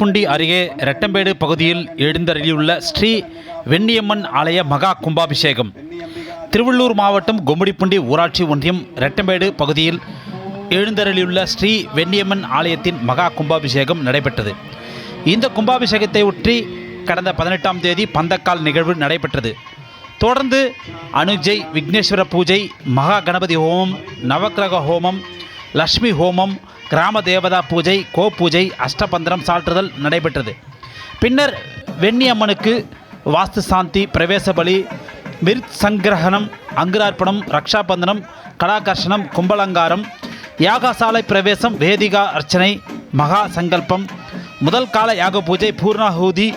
கும்மிடிப்பூண்டி அருகே ரெட்டம்பேடு பகுதியில் எழுந்தருளியுள்ள ஸ்ரீ வெண்ணியம்மன் ஆலய மகா கும்பாபிஷேகம். திருவள்ளூர் மாவட்டம் கும்மிடிப்பூண்டி ஊராட்சி ஒன்றியம் ரெட்டம்பேடு பகுதியில் எழுந்தருளியுள்ள ஸ்ரீ வெண்ணியம்மன் ஆலயத்தின் மகா கும்பாபிஷேகம் நடைபெற்றது. இந்த கும்பாபிஷேகத்தை ஒற்றி கடந்த பதினெட்டாம் தேதி பந்தக்கால் நிகழ்வு நடைபெற்றது. தொடர்ந்து அனுஜை விக்னேஸ்வர பூஜை மகா கணபதி ஹோமம் நவக்கிரக ஹோமம் லக்ஷ்மி ஹோமம் கிராம தேவதா பூஜை கோ பூஜை அஷ்டபந்திரம் சாற்றுதல் நடைபெற்றது. பின்னர் வெண்ணியம்மனுக்கு வாஸ்து சாந்தி பிரவேச பலி மிருத் சங்கிரகணம் அங்குரார்ப்பணம் ரக்ஷாபந்தனம் கலாகர்ஷணம் கும்பலங்காரம் யாகசாலை பிரவேசம் வேதிகா அர்ச்சனை மகா சங்கல்பம் முதல் கால யாக பூஜை பூர்ணாஹூதி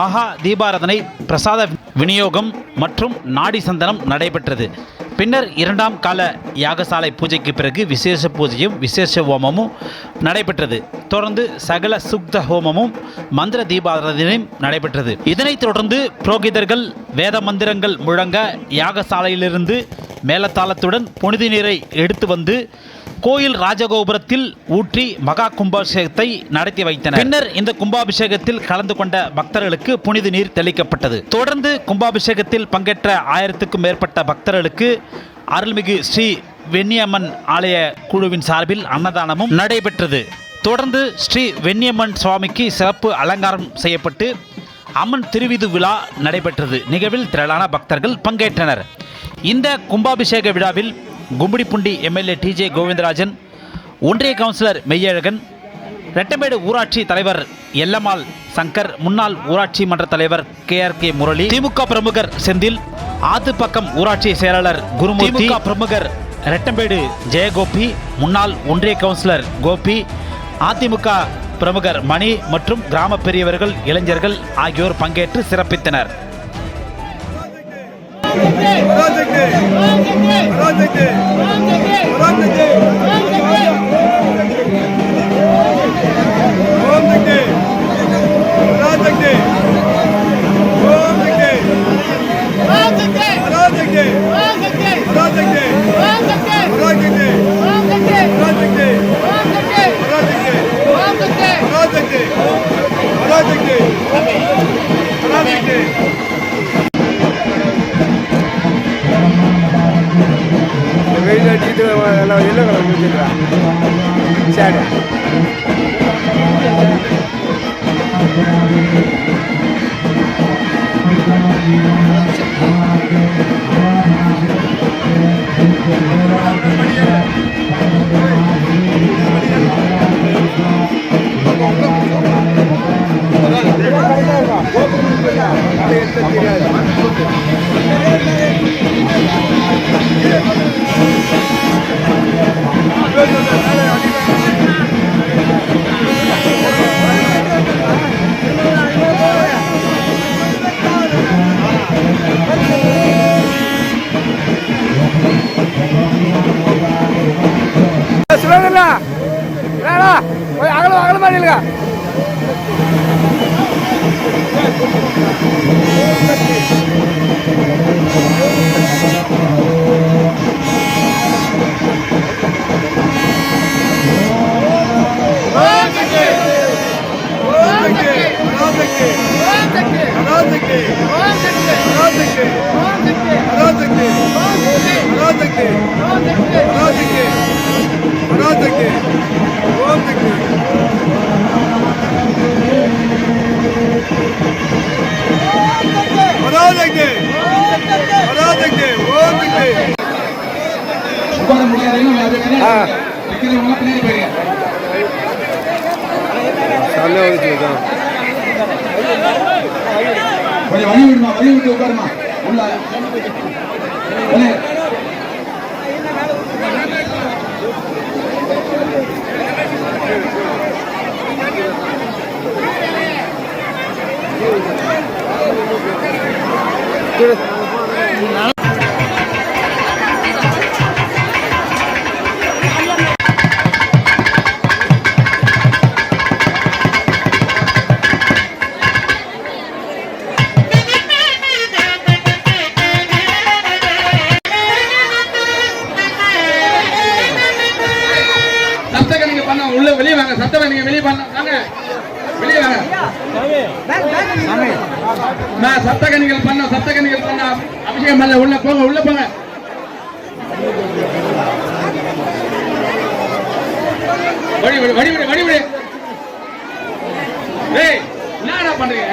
மகா தீபாராதனை பிரசாத விநியோகம் மற்றும் நாடி சந்தனம் நடைபெற்றது. பின்னர் இரண்டாம் கால யாகசாலை பூஜைக்கு பிறகு விசேஷ பூஜையும் விசேஷ ஹோமமும் நடைபெற்றது. தொடர்ந்து சகல சுக்த ஹோமமும் மந்திர தீபாராதனையும் நடைபெற்றது. இதனைத் தொடர்ந்து புரோகிதர்கள் வேத மந்திரங்கள் முழங்க யாகசாலையிலிருந்து மேலத்தாளத்துடன் புனித நீரை எடுத்து வந்து கோயில் ராஜகோபுரத்தில் ஊற்றி மகா கும்பாபிஷேகத்தை நடத்தி வைத்தனர். பின்னர் இந்த கும்பாபிஷேகத்தில் கலந்து கொண்ட பக்தர்களுக்கு புனித நீர் தெளிக்கப்பட்டது. தொடர்ந்து கும்பாபிஷேகத்தில் பங்கேற்ற ஆயிரத்துக்கும் மேற்பட்ட பக்தர்களுக்கு அருள்மிகு ஸ்ரீ வெண்ணியம்மன் ஆலய குழுவின் சார்பில் அன்னதானமும் நடைபெற்றது. தொடர்ந்து ஸ்ரீ வெண்ணியம்மன் சுவாமிக்கு சிறப்பு அலங்காரம் செய்யப்பட்டு அம்மன் திருவிது விழா நடைபெற்றது. நிகழ்வில் திரளான பக்தர்கள் பங்கேற்றனர். இந்த கும்பாபிஷேக விழாவில் கும்மிடிப்பூண்டி எம்எல்ஏ டிஜே கோவிந்தராஜன் ஒன்றிய கவுன்சிலர் மெய்யழகன் ரெட்டமேடு ஊராட்சி தலைவர் எல்லம்மாள் சங்கர் முன்னாள் ஊராட்சி மன்ற தலைவர் K R K Murali DMK பிரமுகர் செந்தில் ஆத்துப்பக்கம் ஊராட்சி செயலாளர் குருமூர்த்தி திமுக பிரமுகர் ரெட்டம்பேடு ஜெயகோபி முன்னாள் ஒன்றிய கவுன்சிலர் கோபி அதிமுக பிரமுகர் மணி மற்றும் கிராம பெரியவர்கள் இளைஞர்கள் ஆகியோர் பங்கேற்று சிறப்பித்தனர் राम எல்லாம் எல்லாம் சரி. அகலம் அகலமா நிலுங்க உட்கார முடியாது கொஞ்சம் வழி விடுமா வழி விட்டு உட்காருமா? உள்ள. Good. அடுத்தவன் நீங்க வெளியே பண்ண வாங்க. வெளியே வாங்க. நான் சப்தகனிகள் பண்ண சப்தகனிகள் பண்ண அபிஷேகம் பண்ணல உள்ள போங்க உள்ள போங்க. வழிவிடு வழிவிடு வழிவிடு டேய் என்னடா பண்றீங்க?